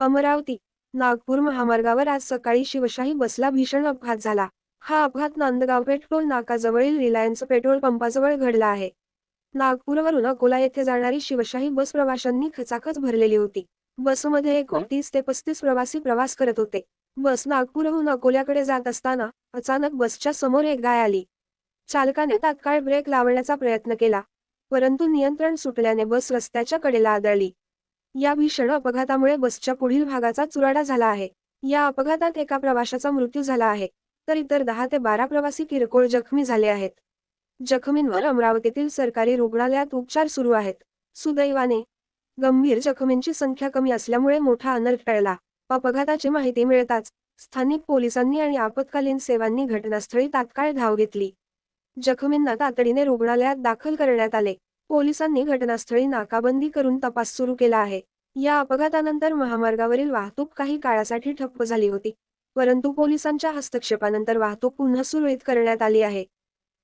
अमरावती नागपूर महामार्गावर आज सकाळी शिवशाही बसला भीषण अपघात झाला. हा अपघात नांदगाव पेट्रोल नाकाजवळील रिलायन्स पेट्रोल पंपाजवळ घडला आहे. नागपूरवरून अकोला येथे जाणारी शिवशाही बस प्रवाशांनी खचाखच भरलेली होती. बसमध्ये एकोणतीस ते पस्तीस प्रवासी प्रवास करत होते. बस नागपूरहून अकोल्याकडे जात असताना अचानक बसच्या समोर एक गाय आली. चालकाने तात्काळ ब्रेक लावण्याचा प्रयत्न केला परंतु नियंत्रण सुटल्याने बस रस्त्याच्या कडेला आदळली. या भीषण अपघातामुळे बसच्या पुढील भागाचा चुराडा झाला आहे. या अपघातात एका प्रवाशाचा मृत्यू झाला आहे. तर इतर दहा ते बारा प्रवासी किरकोळ जखमी झाले आहेत. जखमींवर अमरावतीतील सरकारी रुग्णालयात उपचार सुरू आहेत. सुदैवाने गंभीर जखमींची संख्या कमी असल्यामुळे मोठा अनर्थ टळला. अपघाताची माहिती मिळताच स्थानिक पोलिसांनी आणि आपत्कालीन सेवांनी घटनास्थळी तात्काळ धाव घेतली. जखमींना तातडीने रुग्णालयात दाखल करण्यात आले. पोलिसांनी घटनास्थळी नाकाबंदी करून तपास सुरू केला आहे. या अपघातानंतर महामार्गावरील वाहतूक काही काळासाठी ठप्प झाली होती परंतु पोलिसांच्या हस्तक्षेपानंतर वाहतूक पुन्हा सुरळीत करण्यात आली आहे.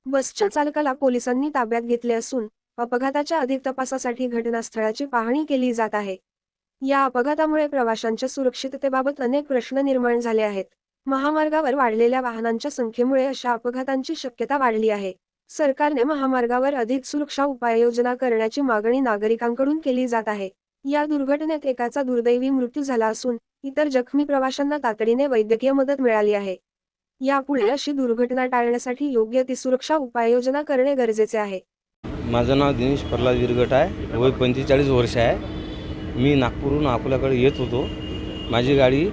बसच्या चालकाला पोलिसांनी ताब्यात घेतले असून अपघाताच्या अधिक तपासासाठी घटनास्थळाची पाहणी केली जात आहे. या अपघातामुळे प्रवाशांच्या सुरक्षिततेबाबत अनेक प्रश्न निर्माण झाले आहेत. महामार्गावर वाढलेल्या वाहनांच्या संख्येमुळे अशा अपघातांची शक्यता वाढली आहे. सरकारने महामार्गावर अधिक सुरक्षा उपाययोजना करण्याची मागणी नागरिकांकडून केली जात आहे. या दुर्घटनेत एकाचा दुर्दैवी मृत्यू झाला असून इतर जखमी प्रवाशांना तातडीने वैद्यकीय मदत मिळाली आहे. यापुढे अशी दुर्घटना टाळण्यासाठी योग्य ती सुरक्षा उपाययोजना करणे गरजेचे आहे. माझं नाव दिनेश प्रल्हाद विरगट आहे. वय पंचेचाळीस वर्ष आहे. मी नागपूरहून अकोल्याकडे येत होतो. माझी गाडी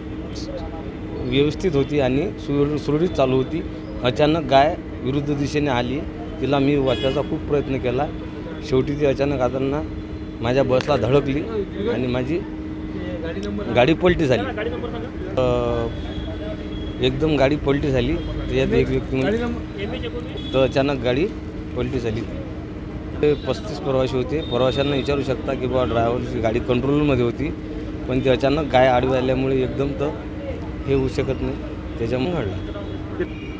व्यवस्थित होती आणि सुर सुरळीत चालू होती. अचानक गाय विरुद्ध दिशेने आली. तिला मी वाचायचा खूप प्रयत्न केला. शेवटी ती अचानक आताना माझ्या बसला धडकली आणि माझी गाडी पलटी झाली. एकदम गाडी पलटी झाली. त्याच्यात एक व्यक्ती म्हणजे- तर अचानक गाडी पलटी झाली. ते पस्तीस प्रवासी होते. प्रवाशांना विचारू शकता की बाबा ड्रायव्हरची गाडी कंट्रोलमध्ये होती. पण ते अचानक गाय आडवी आल्यामुळे एकदम तर हे होऊ शकत नाही. त्याच्यामुळे घडलं.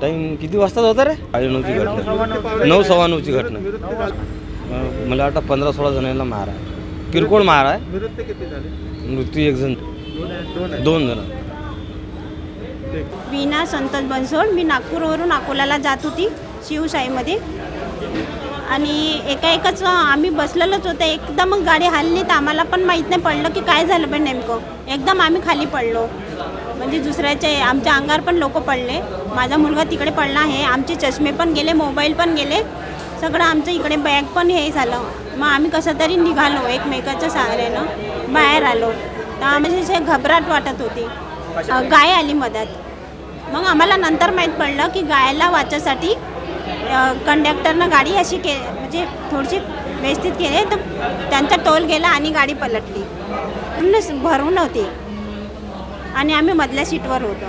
टाईम किती वाजता होता रे? साडे नऊची घटना. नऊ सव्वा नऊची घटना. अं, मला वाटतं पंधरा सोळा जणांना मार. आहे किरकोळ मार. आहे मृत्यू किती झाले? मृत्यू एक जण. दोन जण. वीणा संतोष बनसोड. मी नागपूरवरून अकोल्याला जात होती शिवशाहीमध्ये. आणि एका एकच आम्ही बसलेलोच होतो. एकदम मग गाडी हल्ली तर आम्हाला पण माहीत नाही पडलं की काय झालं पण नेमकं. एकदम आम्ही खाली पडलो. म्हणजे दुसऱ्याचे आमच्या अंगावर पण लोक पडले. माझा मुलगा तिकडे पडला आहे. आमचे चष्मे पण गेले मोबाईल पण गेले. सगळं आमचं इकडे बॅग पण हे झालं. मग आम्ही कसं तरी निघालो एकमेकाच्या सहाऱ्यानं बाहेर आलो. तर आम्ही घबराट वाटत होती. गाय आली मधात. मग आम्हाला नंतर माहीत पडलं की गायला वाचासाठी कंडक्टरनं गाडी अशी के म्हणजे थोडीशी व्यवस्थित केली तर त्यांचा टोल गेला आणि गाडी पलटली. पूर्णच भरून होती आणि आम्ही मधल्या सीटवर होतो.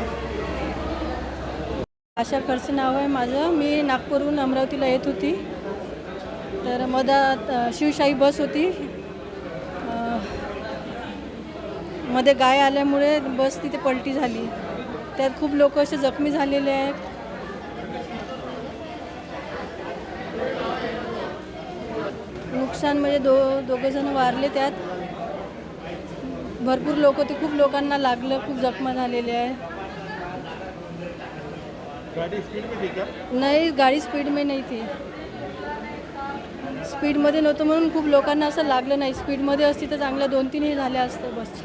आशा खडसे नाव आहे माझं. मी नागपूरहून अमरावतीला येत होती. तर मधात शिवशाही बस होती. मध्ये गाय आल्यामुळे बस तिथे पलटी झाली. त्यात खूप लोक असे जखमी झालेले आहेत. नुकसान म्हणजे दो दोघंजणं वारले त्यात. भरपूर लोक ते खूप लोकांना लागलं खूप जखमा झालेले आहे. गाडी स्पीड में थी क्या नाही गाडी स्पीड में नाही थी स्पीडमध्ये नव्हतं म्हणून खूप लोकांना असं लागलं नाही. स्पीडमध्ये असती तर चांगलं दोन तीनही झाल्या असतं बस